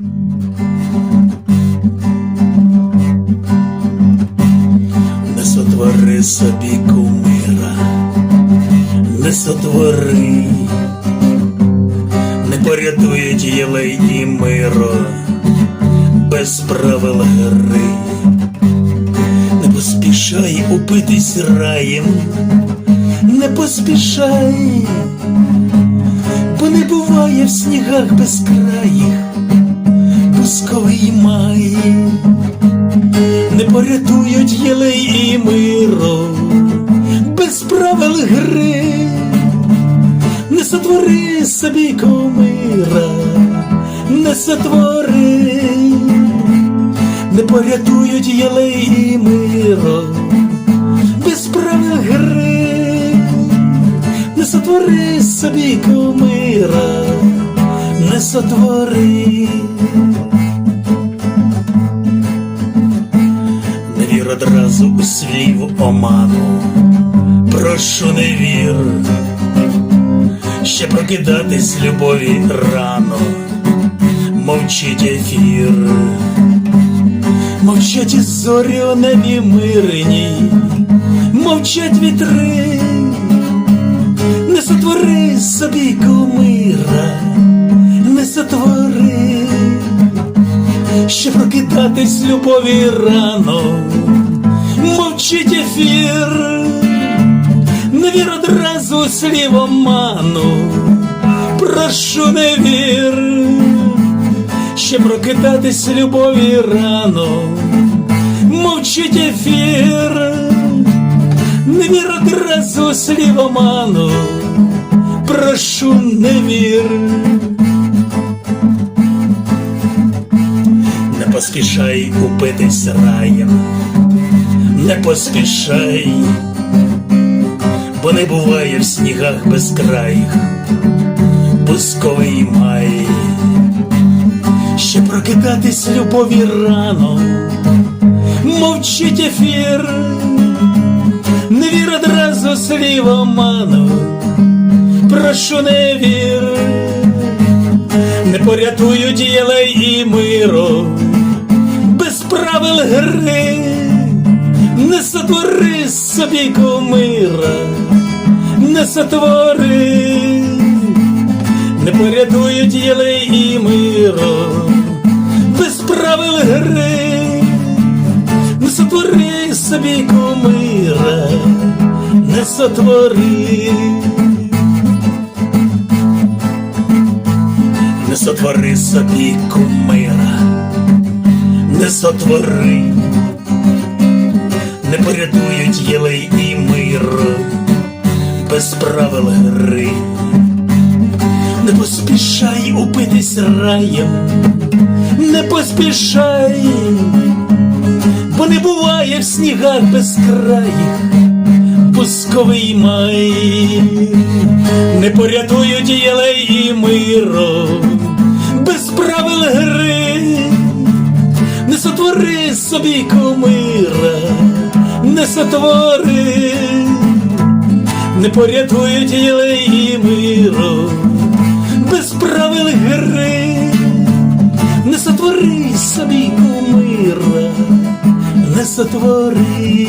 Не сотвори собі кумира, не сотвори, не порятують єлей і миро без правил гри, не поспішай упитись раєм, не поспішай, бо не буває в снігах безкраїх, пусковий май. Не порятують єлей і миро без правил гри, не сотвори собі кумира, не сотвори, не порятують єлей і миро без правил гри, не сотвори собі кумира, не сотвори. Не вір одразу у слів оману, прошу не вір, ще прокидатись любові рано, мовчить ефір, мовчать і зорі у небі мирні, мовчать вітри, не сотвори собі не сотвори ще прокидатись любові рано, мовчить ефір, не вір одразу слів оману, прошу не вір, ще прокидатись любові рано, мовчить ефір, не вір одразу слів оману, прошу не вір. Поспішай упитись раєм, не поспішай, бо не буває в снігах безкраїх пусковий май, ще прокидатись любові рано, мовчить ефір, не вір одразу слів оману, прошу не вір. Не порятують єлей і без правил гри, не сотвори собі кумира, не сотвори, не порятують єлей і миро без правил гри, не сотвори собі кумира, не сотвори. Не сотвори собі кумира, не сотвори, не порятують єлей і мир без правил гри, не поспішай упитись раєм, не поспішай, бо не буває в снігах безкраїх пусковий май, не порятують єлей і миро без правил гри, не сотвори собі кумира, не сотвори, не порятують її миру, без правил гри, не сотвори собі кумира, не сотвори.